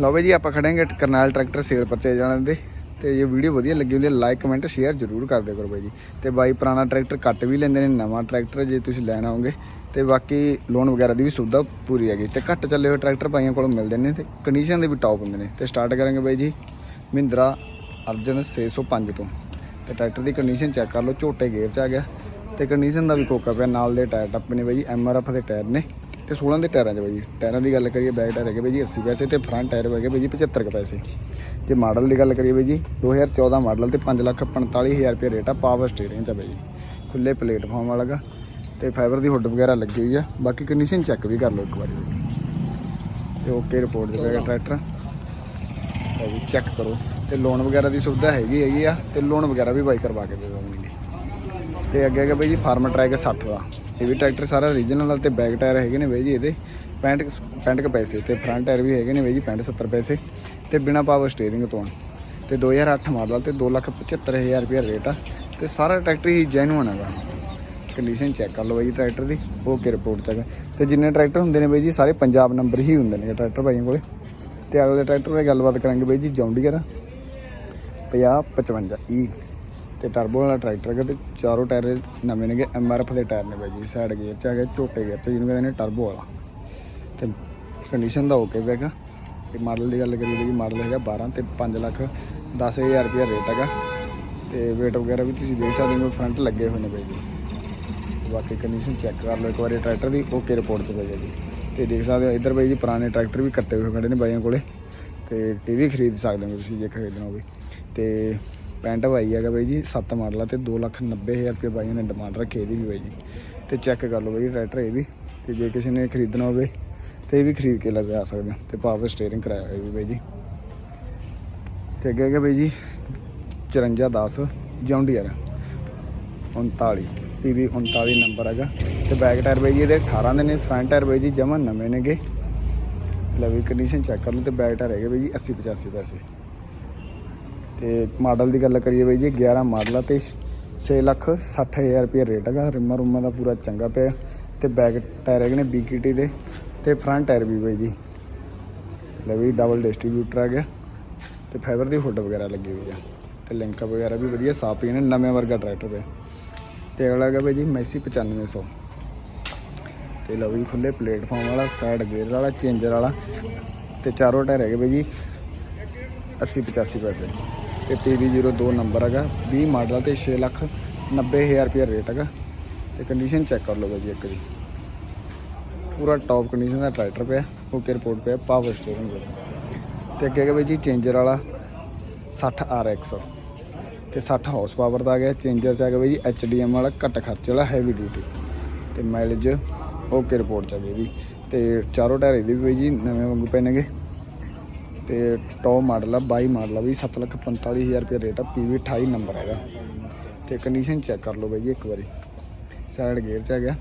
ਲਓ ਬਈ ਜੀ, ਆਪਾਂ ਖੜਾਂਗੇ ਕਰਨਾਲ ਟਰੈਕਟਰ ਸੇਲ ਪਰਚੇਜ ਵਾਲਿਆਂ ਦੇ। ਤੇ ਜੇ ਵੀਡੀਓ ਵਧੀਆ ਲੱਗੀ ਹੁੰਦੀ ਹੈ ਲਾਈਕ ਕਮੈਂਟ ਸ਼ੇਅਰ ਜ਼ਰੂਰ ਕਰ ਦਿਓ ਕਰੋ ਬਾਈ ਜੀ। ਤੇ ਬਾਈ ਪੁਰਾਣਾ ਟਰੈਕਟਰ ਕੱਟ ਵੀ ਲੈਂਦੇ ਨੇ, ਨਵਾਂ ਟਰੈਕਟਰ ਜੇ ਤੁਸੀਂ ਲੈਣਾ ਹੋਗੇ ਤੇ ਬਾਕੀ ਲੋਨ ਵਗੈਰਾ ਦੀ ਵੀ ਸੁਵਿਧਾ ਪੂਰੀ ਹੈਗੀ। ਤੇ ਘੱਟ ਚੱਲੇ ਹੋਏ ਟਰੈਕਟਰ ਬਾਈਆਂ ਕੋਲੋਂ ਮਿਲਦੇ ਨੇ ਤੇ ਕੰਡੀਸ਼ਨ ਦੇ ਵੀ ਟੌਪ ਹੁੰਦੇ ਨੇ। ਤੇ ਸਟਾਰਟ ਕਰਾਂਗੇ ਬਾਈ ਜੀ, ਮਹਿੰਦਰਾ ਅਰਜਨ 605 ਤੋਂ। ਤੇ ਟਰੈਕਟਰ ਦੀ ਕੰਡੀਸ਼ਨ ਚੈੱਕ ਕਰ ਲਓ, ਝੋਟੇ ਗੇਅਰ 'ਚ ਆ ਗਿਆ। ਤੇ ਕੰਡੀਸ਼ਨ ਦਾ ਵੀ ਕੋਕਾ ਪਿਆ, ਨਾਲ ਦੇ ਟਾਇਰ ਟੱਪੇ ਨੇ ਬਾਈ ਜੀ ਐਮਆਰਐਫ ਦੇ ਟਾਇਰ ਨੇ। ਤੇ 16 ਦੇ ਟਾਇਰਾਂ 'ਚ ਬਾਈ। ਜੀ ਟਾਇਰਾਂ ਦੀ ਗੱਲ ਕਰੀਏ ਬੈਕ ਟਾਇਰ ਹੈਗੇ ਬਾਈ ਜੀ 80 ਪੈਸੇ ਤੇ ਫਰੰਟ ਟਾਇਰ ਹੈਗੇ ਬਾਈ ਜੀ 75 ਕੁ ਪੈਸੇ। ਤੇ ਮਾਡਲ ਦੀ ਗੱਲ ਕਰੀਏ ਬਾਈ ਜੀ 2014 ਮਾਡਲ ਤੇ 545000 ਰੁਪਏ ਰੇਟ ਆ ਪਾਵਰ ਸਟੀਅਰਿੰਗ 'ਚ ਬਾਈ ਜੀ। ਖੁੱਲੇ ਪਲੇਟਫਾਰਮ ਵਾਲਾ ਗਾ ਤੇ ਫਾਈਬਰ ਦੀ ਹੁੱਡ ਵਗੈਰਾ ਲੱਗੀ ਹੋਈ ਆ ਬਾਕੀ ਕੰਡੀਸ਼ਨ ਚੈੱਕ ਵੀ ਕਰ ਲਓ ਇੱਕ ਵਾਰੀ। ਤੇ ਓਕੇ ਰਿਪੋਰਟ ਦੇ ਪਿਆ ਟਰੈਕਟਰ ਤਾਂ ਚੈੱਕ ਕਰੋ। ਤੇ ਲੋਨ ਵਗੈਰਾ ਦੀ ਸੁਵਿਧਾ ਹੈਗੀ ਹੈਗੀ ਆ ਤੇ ਲੋਨ ਵਗੈਰਾ ਵੀ ਬਾਈ ਕਰਵਾ ਕੇ ਦੇ ਦੇਵਾਂਗੇ ਤੇ ਅੱਗੇ ਹੈਗਾ ਬਾਈ ਜੀ ਫਾਰਮ ਟਰੈਕ 60 ਦਾ। ਇਹ ਵੀ ਟਰੈਕਟਰ ਸਾਰਾ ਰੀਜਨਲ ਤੇ ਬੈਕ ਟਾਇਰ ਹੈਗੇ ਨੇ ਬਾਈ ਜੀ ਇਹਦੇ। 65 65 ਕੁ ਪੈਸੇ ਤੇ ਫਰੰਟ ਟਾਇਰ ਵੀ ਹੈਗੇ ਨੇ ਬਾਈ ਜੀ 65 70 ਪੈਸੇ। ਤੇ ਬਿਨਾ ਪਾਵਰ ਸਟੀਅਰਿੰਗ ਤੋਂ। ਆ। ਤੇ 2008 ਮਾਡਲ ਤੇ 275000 ਰੁਪਏ ਰੇਟ ਆ। ਤੇ ਸਾਰਾ ਟਰੈਕਟਰ ਹੀ ਜੈਨੂਅਨ ਹੈਗਾ। ਕੰਡੀਸ਼ਨ ਚੈੱਕ ਕਰ ਲਓ ਬਾਈ ਜੀ ਟਰੈਕਟਰ ਦੀ ਓਕੇ ਰਿਪੋਰਟ ਚੈੱਕ ਤੇ ਜਿੰਨੇ ਟਰੈਕਟਰ ਹੁੰਦੇ ਨੇ ਬਾਈ ਜੀ, ਸਾਰੇ ਪੰਜਾਬ ਨੰਬਰ ਹੀ ਹੁੰਦੇ ਨੇ ਟਰੈਕਟਰ ਭਾਈਆਂ ਕੋਲੇ। ਤੇ ਅਗਲੇ ਟਰੈਕਟਰ ਦੀ ਗੱਲਬਾਤ ਕਰਾਂਗੇ ਬਾਈ ਜੀ ਜੌਂਡੀਅਰ 5055 ਈ ਤੇ ਟਰਬੋ ਵਾਲਾ ਟਰੈਕਟਰ ਹੈਗਾ ਤੇ ਚਾਰੋਂ ਟਾਇਰ ਨਵੇਂ ਨੇਗੇ ਐਮਆਰਐਫ ਦੇ ਟਾਇਰ ਨੇ ਬਾਈ ਜੀ ਸਾਈਡ ਗੇਅਰ ਚ ਹੈਗੇ ਝੋਟੇ ਗੇਅਰ ਚ ਜਿਹਨੂੰ ਕਹਿੰਦੇ ਨੇ ਟਰਬੋ ਵਾਲਾ। ਤੇ ਕੰਡੀਸ਼ਨ ਦਾ ਓਕੇ ਹੈਗਾ। ਤੇ ਮਾਡਲ ਦੀ ਗੱਲ ਕਰੀਏ ਤਾਂ ਜੀ ਮਾਡਲ ਹੈਗਾ 12 ਤੇ 5 ਲੱਖ 10000 ਰੁਪਏ ਰੇਟ ਹੈਗਾ। ਤੇ weight ਵਗੈਰਾ ਵੀ ਤੁਸੀਂ ਦੇਖ ਸਕਦੇ ਹੋ ਫਰੰਟ ਲੱਗੇ ਹੋਏ ਨੇ ਬਾਈ ਜੀ। ਬਾਕੀ ਕੰਡੀਸ਼ਨ ਚੈੱਕ ਕਰ ਲਓ ਇੱਕ ਵਾਰੀ ਟਰੈਕਟਰ ਦੀ ਓਕੇ ਰਿਪੋਰਟ ਤੇ ਪਈ ਜੀ। ਤੇ ਦੇਖ ਸਕਦੇ ਹੋ, ਇੱਧਰ ਬਾਈ ਜੀ ਪੁਰਾਣੇ ਟਰੈਕਟਰ ਵੀ ਕੱਟੇ ਹੋਏ ਖੜੇ ਨੇ ਬਾਈਆਂ ਕੋਲੇ। ਤੇ ਇਹ ਵੀ ਖਰੀਦ ਸਕਦੇ ਹੋ ਤੁਸੀਂ ਜੇ ਖਰੀਦਣਾ ਹੋਵੇ। ਤੇ ਪੈਂਟ ਬਾਈ ਹੈਗਾ ਬਾਈ ਜੀ 7 ਮਾਡਲ ਆ ਤੇ 290000 ਰੁਪਏ ਬਾਈਆਂ ਨੇ ਡਿਮਾਂਡ ਰੱਖੀ ਇਹਦੀ ਵੀ ਬਾਈ ਜੀ। ਤੇ ਚੈੱਕ ਕਰ ਲਓ ਬਾਈ ਟਰੈਕਟਰ ਇਹ ਵੀ, ਤੇ ਜੇ ਕਿਸੇ ਨੇ ਖਰੀਦਣਾ ਹੋਵੇ, ਤੇ ਇਹ ਵੀ ਖਰੀਦ ਕੇ ਲੈ ਜਾ ਸਕਦੇ ਹੋ ਤੇ ਪਾਵਰ ਸਟੀਅਰਿੰਗ ਕਰਾਇਆ ਹੋਇਆ ਵੀ ਬਾਈ ਜੀ। ਤੇ ਅੱਗੇ ਹੈਗਾ ਬਾਈ ਜੀ 5410 ਜੌਂਡੀਅਰ 39 ਪੀਵੀ 39 ਨੰਬਰ ਹੈਗਾ। ਤੇ ਬੈਕ ਟਾਇਰ ਬਾਈ ਜੀ, ਇਹਦੇ 18 ਦੇ ਨੇ ਫਰੰਟ ਟਾਇਰ ਬਾਈ ਜੀ ਜਮਾ ਨਵੇਂ ਨੇਗੇ। ਲਵੀ ਕੰਡੀਸ਼ਨ ਚੈੱਕ ਕਰ ਲਓ ਤੇ ਬੈਕ ਟਾਇਰ ਹੈਗੇ ਬਾਈ ਜੀ 80 85 ਪੈਸੇ। ਤੇ ਮਾਡਲ ਦੀ ਗੱਲ ਕਰੀਏ ਬਾਈ ਜੀ 11 ਮਾਡਲ ਆ ਤੇ 6 ਲੱਖ 60000 ਰੁਪਏ ਰੇਟ ਹੈਗਾ। ਰਿਮਾ ਰੁਮਾ ਦਾ ਪੂਰਾ ਚੰਗਾ ਪਿਆ ਤੇ ਬੈਕ ਟਾਇਰ ਹੈਗੇ ਨੇ BKT ਦੇ ਤੇ ਫਰੰਟ ਟਾਇਰ ਵੀ ਬਾਈ ਜੀ। ਲਵੀ ਡਬਲ ਡਿਸਟ੍ਰੀਬਿਊਟਰ ਆ ਗਿਆ ਤੇ ਫਾਈਬਰ ਦੀ ਹੁੱਡ ਵਗੈਰਾ ਲੱਗੀ ਹੋਈ ਆ ਤੇ ਲਿੰਕ ਵਗੈਰਾ ਵੀ ਵਧੀਆ ਸਾਫ਼ ਪਏ ਨੇ, ਨਵੇਂ ਵਰਗਾ ਟਰੈਕਟਰ ਪਿਆ ਤੇ ਅਗਲਾ ਹੈਗਾ ਬਾਈ ਜੀ ਮੈਸੀ 9500 ਤੇ ਲਓ ਵੀ ਖੁੱਲੇ ਪਲੇਟਫਾਰਮ ਵਾਲਾ ਸਾਈਡ ਗੇਅਰ ਵਾਲਾ ਚੇਂਜਰ ਵਾਲਾ ਤੇ ਚਾਰੋਂ ਟਾਇਰ ਹੈਗੇ ਬਾਈ ਜੀ 80 85 ਪੈਸੇ। ਤੇ PV02 ਨੰਬਰ ਹੈਗਾ 20 ਮਾਡਲ ਤੇ 6 ਲੱਖ 90000 ਰੁਪਏ ਰੇਟ ਹੈਗਾ। ਤੇ ਕੰਡੀਸ਼ਨ ਚੈੱਕ ਕਰ ਲਓ ਬਾਈ ਜੀ ਇੱਕ ਦੀ ਪੂਰਾ ਟੌਪ ਕੰਡੀਸ਼ਨ ਦਾ ਟਰੈਕਟਰ ਪਿਆ ਓਕੇ ਰਿਪੋਰਟ ਪਿਆ ਪਾਵਰ ਸਟੀਅਰਿੰਗ ਪਿਆ। ਤੇ ਅੱਗੇ ਹੈਗਾ ਬਾਈ ਜੀ ਚੇਂਜਰ ਵਾਲਾ 60 RX ਤੇ 60 ਹਾਰਸ ਪਾਵਰ ਦਾ ਆ ਗਿਆ ਚੇਂਜਰ ਚ ਆ ਗਿਆ ਬਾਈ ਜੀ HDM ਵਾਲਾ, ਘੱਟ ਖਰਚੇ ਵਾਲਾ ਹੈਵੀ ਡਿਊਟੀ ਤੇ ਮਾਈਲੇਜ ਓਕੇ ਰਿਪੋਰਟ ਚ ਆ ਗਈ ਵੀ ਤੇ ਚਾਰੋਂ ਟਾਇਰ ਇਹਦੇ ਵੀ ਬਾਈ ਜੀ, ਨਵੇਂ ਵਾਂਗੂ ਪਏ ਨੇਗੇ। ਤੇ ਟੌਪ ਮਾਡਲ ਆ 22 ਮਾਡਲ ਆ ਵੀ 745000 ਰੁਪਏ ਰੇਟ ਆ ਪੀਵੀ 28 ਨੰਬਰ ਹੈਗਾ। ਤੇ ਕੰਡੀਸ਼ਨ ਚੈੱਕ ਕਰ ਲਓ ਬਾਈ ਜੀ ਇੱਕ ਵਾਰੀ। ਸਾਈਡ ਗੇਅਰ ਚ ਹੈਗਾ ਗਿਆ।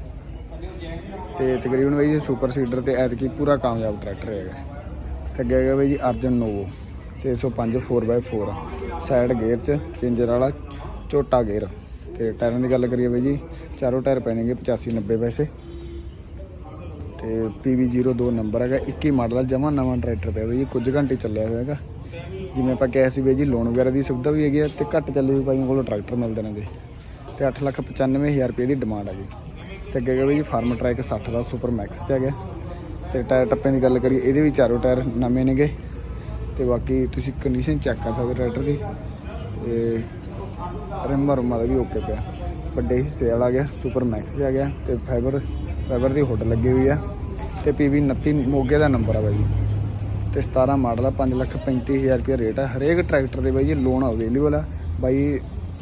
ਤੇ ਤਕਰੀਬਨ ਬਾਈ ਜੀ ਸੁਪਰ ਸੀਡਰ ਤੇ ਐਤਕੀ ਪੂਰਾ ਕਾਮਯਾਬ ਟਰੈਕਟਰ ਹੈਗਾ। ਤੇ ਅੱਗੇ ਹੈਗਾ ਬਾਈ ਜੀ Arjun Novo 605 4x4 side gear ਚ ਚੇਂਜਰ ਵਾਲਾ ਝੋਟਾ ਗੇਅਰ ਤੇ ਟਾਇਰਾਂ ਦੀ ਗੱਲ ਕਰੀਏ ਬਾਈ ਜੀ, ਚਾਰੋਂ ਟਾਇਰ ਪੈਣਗੇ 85 90 ਪੈਸੇ। ਤੇ PV02 ਨੰਬਰ ਹੈਗਾ 21 ਮਾਡਲ ਜਮਾ ਨਵਾਂ ਟਰੈਕਟਰ ਪਿਆ ਬਾਈ ਜੀ, ਕੁਝ ਘੰਟੇ ਚੱਲਿਆ ਹੋਇਆ ਹੈਗਾ। ਜਿਵੇਂ ਆਪਾਂ ਕਿਹਾ ਸੀ ਬਾਈ ਜੀ ਲੋਨ ਵਗੈਰਾ ਦੀ ਸੁਵਿਧਾ ਵੀ ਹੈਗੀ ਆ ਤੇ ਘੱਟ ਚੱਲੇ ਹੋਏ ਬਾਈਆਂ ਕੋਲੋਂ ਟਰੈਕਟਰ ਮਿਲਦੇ ਨੇਗੇ। ਤੇ 895000 ਰੁਪਏ ਦੀ ਡਿਮਾਂਡ ਹੈਗੀ ਤੇ ਅੱਗੇ ਹੈਗਾ ਬਾਈ ਜੀ ਫਾਰਮ ਟਰੈਕ 60 ਦਾ ਸੁਪਰ ਮੈਕਸ ਚ ਹੈਗਾ। ਤੇ ਟਾਇਰ ਟੱਪਿਆਂ ਦੀ ਗੱਲ ਕਰੀਏ, ਇਹਦੇ ਵੀ ਚਾਰੋਂ ਟਾਇਰ ਨਵੇਂ ਨੇਗੇ। ਤੇ ਬਾਕੀ ਤੁਸੀਂ ਕੰਡੀਸ਼ਨ ਚੈੱਕ ਕਰ ਸਕਦੇ ਟਰੈਕਟਰ ਦੀ। ਤੇ ਰਿਮਾ ਰੁਮਾ ਦਾ ਵੀ ਓਕੇ ਪਿਆ। ਵੱਡੇ ਹਿੱਸੇ ਵਾਲਾ ਗਿਆ ਸੁਪਰ ਮੈਕਸ 'ਚ ਆ ਗਿਆ। ਤੇ ਫਾਈਬਰ ਫਾਈਬਰ ਦੀ ਹੁੱਡ ਲੱਗੀ ਹੋਈ ਆ ਤੇ ਪੀਵੀ 29 ਮੋਗੇ ਦਾ ਨੰਬਰ ਆ ਬਾਈ ਜੀ। ਤੇ 17 ਮਾਡਲ ਆ 535000 ਰੁਪਏ ਰੇਟ ਆ। ਹਰੇਕ ਟਰੈਕਟਰ ਦੇ ਬਾਈ ਜੀ ਲੋਨ ਅਵੇਲੇਬਲ ਆ। ਬਾਈ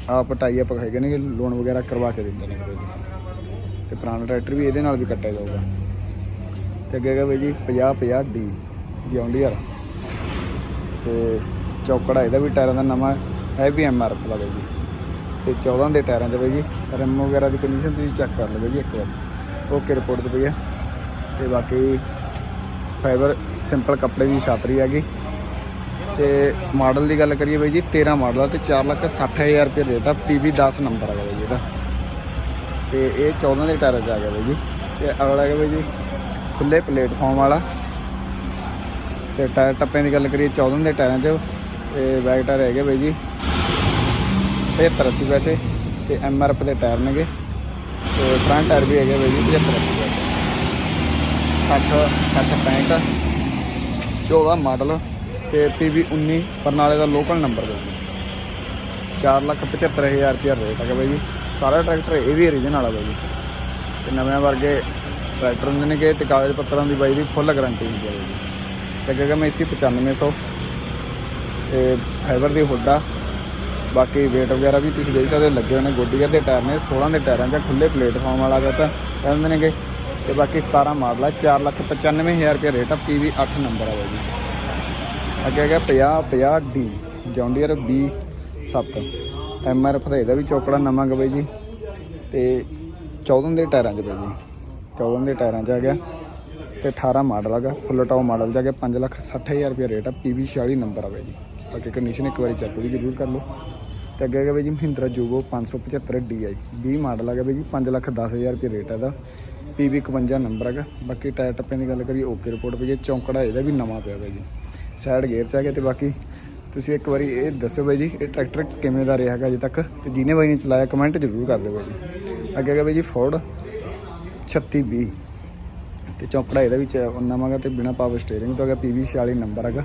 ਆਪ ਟਾਈ ਅਪ ਹੈਗੇ ਨੇ ਲੋਨ ਵਗੈਰਾ ਕਰਵਾ ਕੇ ਦਿੰਦੇ ਨੇ ਬਾਈ ਜੀ। ਤੇ ਪੁਰਾਣਾ ਟਰੈਕਟਰ ਵੀ ਇਹਦੇ ਨਾਲ ਵੀ ਕੱਟਿਆ ਜਾਊਗਾ। ਤੇ ਅੱਗੇ ਹੈਗਾ ਬਾਈ ਜੀ 50 50 ਡੀ ਜੌਂਡੀਅਰ ਤੇ ਚੌਕੜਾ ਇਹਦਾ ਵੀ ਟਾਇਰਾਂ ਦਾ ਨਵਾਂ ਹੈ ਵੀ ਐਮਆਰਐਫ ਦਾ ਬਾਈ ਜੀ। ਤੇ 14 ਦੇ ਟਾਇਰਾਂ ਦੇ ਬਾਈ ਜੀ ਰਿਮ ਵਗੈਰਾ ਦੀ ਕੰਡੀਸ਼ਨ ਤੁਸੀਂ ਚੈੱਕ ਕਰ ਲਓ ਬਾਈ ਜੀ ਇੱਕ ਵਾਰ। ਓਕੇ ਰਿਪੋਰਟ ਤੇ ਪਈ ਆ ਤੇ ਬਾਕੀ ਫਾਈਬਰ ਸਿੰਪਲ ਕੱਪੜੇ ਦੀ ਛਾਤਰੀ ਹੈਗੀ। ਤੇ ਮਾਡਲ ਦੀ ਗੱਲ ਕਰੀਏ ਬਾਈ ਜੀ 13 ਮਾਡਲ ਆ ਤੇ 4 ਲੱਖ 60000 ਰੁਪਏ ਰੇਟ ਆ PV 10 ਨੰਬਰ ਹੈਗਾ ਬਾਈ ਜੀ ਇਹਦਾ। ਤੇ ਇਹ 14 ਦੇ ਟਾਇਰ 'ਚ ਆ ਗਿਆ ਬਾਈ ਜੀ। ਤੇ ਅਗਲਾ ਹੈਗਾ ਬਾਈ ਜੀ, ਖੁੱਲੇ ਪਲੇਟਫਾਰਮ ਵਾਲਾ। ਤੇ ਟਾਇਰ ਟੱਪਿਆਂ ਦੀ ਗੱਲ ਕਰੀਏ 14 ਦੇ ਟਾਇਰਾਂ 'ਚ ਤੇ ਬੈਕ ਟਾਇਰ ਹੈਗੇ ਬਾਈ ਜੀ। 75 80 ਪੈਸੇ, ਤੇ ਐਮਆਰਐਫ ਦੇ ਟਾਇਰ ਨੇਗੇ। ਤੇ ਫਰੰਟ ਟਾਇਰ ਵੀ ਹੈਗੇ ਬਾਈ ਜੀ 75 80 ਪੈਸੇ 60 60 65 14 ਮਾਡਲ ਤੇ PV 19 ਬਰਨਾਲੇ ਦਾ ਲੋਕਲ ਨੰਬਰ ਬਾਈ ਜੀ 475000 ਰੁਪਇਆ ਰੇਟ ਹੈਗਾ ਬਾਈ ਜੀ। ਸਾਰਾ ਟਰੈਕਟਰ ਇਹ ਵੀ ਓਰੀਜਨਲ ਵਾਲਾ ਬਾਈ ਜੀ। ਤੇ ਨਵੇਂ ਵਰਗੇ ਟਰੈਕਟਰ ਹੁੰਦੇ ਨੇ ਕਿ ਤੇ ਕਾਗਜ਼ ਪੱਤਰਾਂ ਦੀ ਬਾਈ ਦੀ ਫੁੱਲ ਗਾਰੰਟੀ ਹੁੰਦੀ ਹੈ ਜੀ। ਤੇ ਅੱਗੇ ਮੈਂ ਇਸੀ 9500 ਤੇ ਫਾਈਬਰ ਦੀ ਹੁੱਡ ਬਾਕੀ weight ਵਗੈਰਾ ਵੀ ਤੁਸੀਂ ਦੇਖ ਸਕਦੇ ਹੋ, ਲੱਗੇ ਹੋਏ ਨੇ ਗੋਡੀਅਰ ਦੇ ਟਾਇਰ ਨੇ 16 ਦੇ ਟਾਇਰਾਂ 'ਚ ਖੁੱਲੇ ਪਲੇਟਫਾਰਮ ਵਾਲਾ ਗਾ ਤਾਂ ਕਹਿੰਦੇ ਨੇਗੇ ਤੇ ਬਾਕੀ 17 ਮਾਡਲ ਆ 495000 ਰੁਪਏ ਰੇਟ ਆ PV 8 ਨੰਬਰ ਆ ਬਾਈ ਜੀ। ਅੱਗੇ ਹੈਗਾ 50 50 D John Deere B 7 MRF ਦਾ ਇਹਦਾ ਵੀ ਚੌਕੜਾ ਨਵਾਂ ਗਾ ਬਾਈ ਜੀ। ਤੇ 14 ਦੇ ਟਾਇਰਾਂ 'ਚ ਬਾਈ ਜੀ। 14 ਦੇ ਟਾਇਰਾਂ 'ਚ ਆ ਗਿਆ। ਤੇ 18 ਮਾਡਲ ਹੈਗਾ ਫੁੱਲ ਟਾਪ ਮਾਡਲ 'ਚ ਆ ਗਿਆ 560000 ਰੁਪਏ ਰੇਟ ਆ PV 46 ਨੰਬਰ ਆ ਬਾਈ ਜੀ। ਬਾਕੀ ਕੰਡੀਸ਼ਨ ਇੱਕ ਵਾਰੀ ਚੈੱਕ ਵੀ ਜ਼ਰੂਰ ਕਰ ਲਓ। ਤੇ ਅੱਗੇ ਹੈਗਾ ਬਾਈ ਜੀ ਮਹਿੰਦਰਾ ਜੂਗੋ 575 DI 20 ਮਾਡਲ ਹੈਗਾ ਬਾਈ ਜੀ 510000 ਰੁਪਏ ਰੇਟ ਹੈ ਇਹਦਾ। PV 51 ਨੰਬਰ ਹੈਗਾ ਬਾਕੀ ਟਾਇਰ ਟੱਪਿਆਂ ਦੀ ਗੱਲ ਕਰੀਏ ਓਕੇ ਰਿਪੋਰਟ ਪਈ ਹੈ ਚੌਂਕੜਾ ਇਹਦਾ ਵੀ ਨਵਾਂ ਪਿਆ ਬਾਈ ਜੀ। ਸਾਈਡ ਗੇਅਰ 'ਚ ਆ ਗਿਆ ਤੇ ਬਾਕੀ ਤੁਸੀਂ ਇੱਕ ਵਾਰੀ ਇਹ ਦੱਸੋ ਬਾਈ ਜੀ, ਇਹ ਟਰੈਕਟਰ ਕਿਵੇਂ ਦਾ ਰਿਹਾ ਹੈਗਾ ਅਜੇ ਤੱਕ? ਤੇ ਜਿਹਨੇ ਬਾਈ ਨੇ ਚਲਾਇਆ ਕਮੈਂਟ ਜ਼ਰੂਰ ਕਰ ਦਿਓ ਜੀ। ਅੱਗੇ ਹੈਗਾ ਬਾਈ ਜੀ ਫੋਰਡ 3620 ਤੇ ਚੌਂਕੜਾ ਇਹਦਾ ਵਿੱਚ ਨਵਾਂ ਗਾ ਤੇ ਬਿਨਾ ਪਾਵਰ ਸਟੀਅਰਿੰਗ ਤੋਂ ਹੈਗਾ PV 46 ਨੰਬਰ ਹੈਗਾ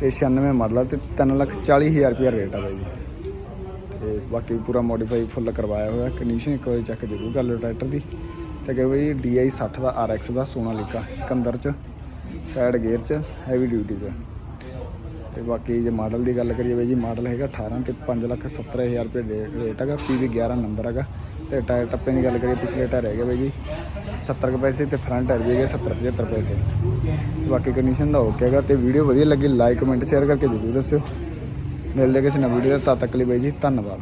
ਤੇ 96 ਮਾਡਲ ਆ ਤੇ 340000 ਰੁਪਏ ਰੇਟ ਆ ਬਾਈ ਜੀ। ਤੇ ਬਾਕੀ ਪੂਰਾ ਮੋਡੀਫਾਈ ਫੁੱਲ ਕਰਵਾਇਆ ਹੋਇਆ। ਕੰਡੀਸ਼ਨ ਇੱਕ ਵਾਰੀ ਚੈੱਕ ਜ਼ਰੂਰ ਕਰ ਲਿਓ ਟਰੈਕਟਰ ਦੀ। ਤੇ ਕਿ ਬਈ DI 60 ਦਾ RX ਦਾ ਸੋਨਾ ਸੋਨਾਲੀਕਾ ਸਿਕੰਦਰ ਚ ਸਾਈਡ ਗੇਅਰ ਚ ਹੈਵੀ ਡਿਊਟੀ ਚ। ਤੇ ਬਾਕੀ ਜੇ ਮਾਡਲ ਦੀ ਗੱਲ ਕਰੀਏ ਬਈ ਜੀ ਮਾਡਲ ਹੈਗਾ 18 ਤੇ 570000 ਰੁਪਏ ਰੇ- ਰੇਟ ਹੈਗਾ। PV 11 ਨੰਬਰ ਹੈਗਾ। ਤੇ ਟਾਇਰ ਟੱਪੇ ਦੀ ਗੱਲ ਕਰੀਏ, ਪਿਛਲੇ ਟਾਇਰ ਹੈਗੇ ਬਈ ਜੀ। 70 ਕੁ ਪੈਸੇ ਤੇ ਫਰੰਟ ਟਾਇਰ ਵੀ ਹੈਗੇ 70 75 ਪੈਸੇ। ਬਾਕੀ ਕੰਡੀਸ਼ਨ ਦਾ ਓਕੇ ਹੈਗਾ ਤੇ ਵੀਡੀਓ ਵਧੀਆ ਲੱਗੀ ਲਾਈਕ ਕਮੈਂਟ ਸ਼ੇਅਰ ਕਰਕੇ ਜ਼ਰੂਰ ਦੱਸਿਓ। ਮਿਲਦੇ ਕਿਸੇ ਨਵੀਂ ਵੀਡੀਓ ਤਦ ਤੱਕ ਲਈ ਬਈ ਜੀ, ਧੰਨਵਾਦ।